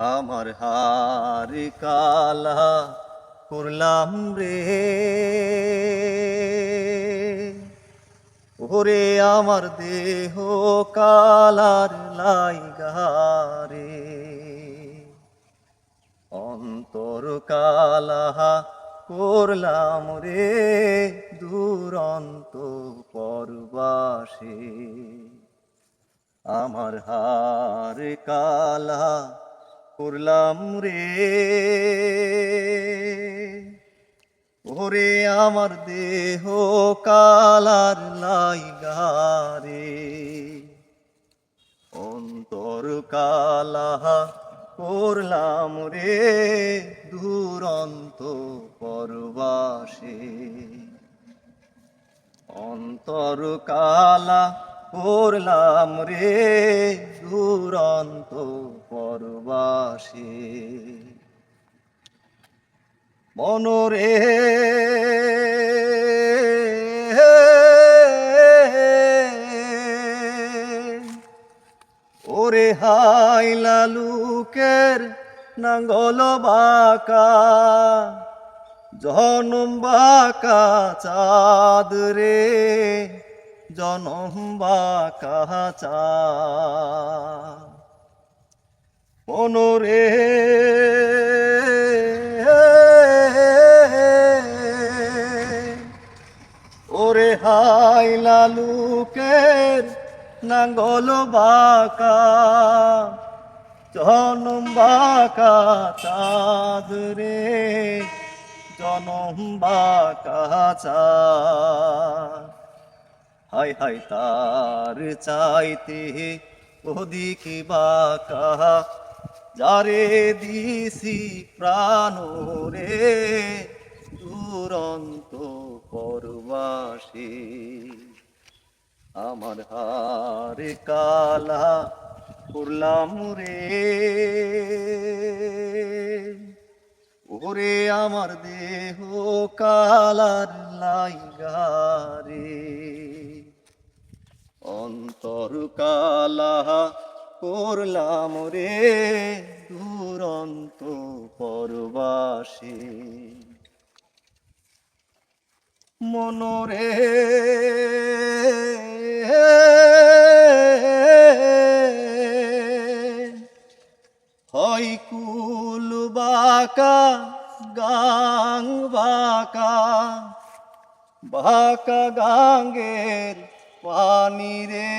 আমার হার কালা করলাম রে। ওরে আমার দেহ কালার লাইগারে অন্তর কালাহা করলাম রে দুরন্ত পরবাসে। আমার হার কালা করলাম রে। ওরে আমার দেহ কালার লাইগারে অন্তর কালাহা করলাম রে, দুরন্ত পরবাসে। অন্তর কালা করলাম রে দুরন্ত পরবাসে। মনরে ওরে হাই লালুকের নাঙ্গল বাকা জনম বাকা চাঁদ রে। জনম বাকা চাঁদ মনরে ওরে হাই লালুকের নাঙ্গল বাকা। জনম বাকা চাঁদ রে জনম বাকা চাঁদ হাই হাই তার চাইতে ওদিকে বাকা। যারে দিছি প্রাণ রে দুরন্ত পরবাসী। আমার হার কালা করলাম রে। ওরে আমার দেহ কালার লাইগারে অন্তর কালা করলাম রে দুরন্ত পরবাসী। মনরে হয় বাকা গাং বাকা বাকা গাঙ্গের পানি রে,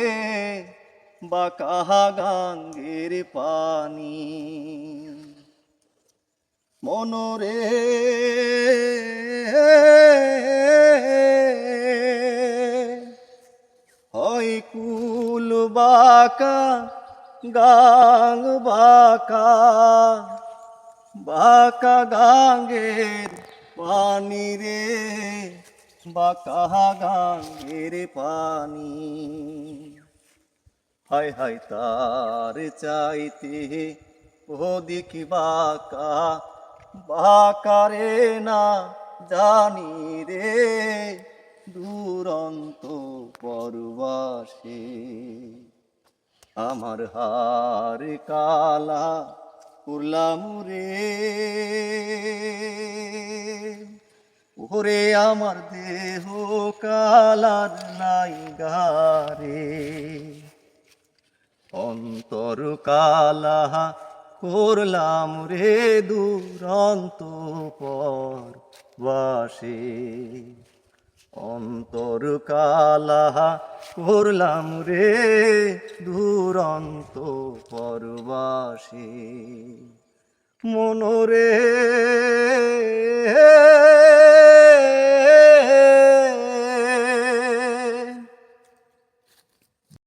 বাকা গাঙ্গের পানি। মনরে হয় কুল বাকা গাং বাকা বাকা গাঙ্গের পানি রে। বাকা গাঙ্গের পানি? হায় হায় তার চাইতে ও দেখি বাকা বাকারে না জানি রে, দুরন্ত পরবাসে। আমার হার কালা করলাম রে। ওরে আমার দেহ কালার নাই গারে। অন্তর কালা করলাম রে দুরন্ত পর বাসে। অন্তর কালা করলাম রে দুরন্ত পরবাসে মনরে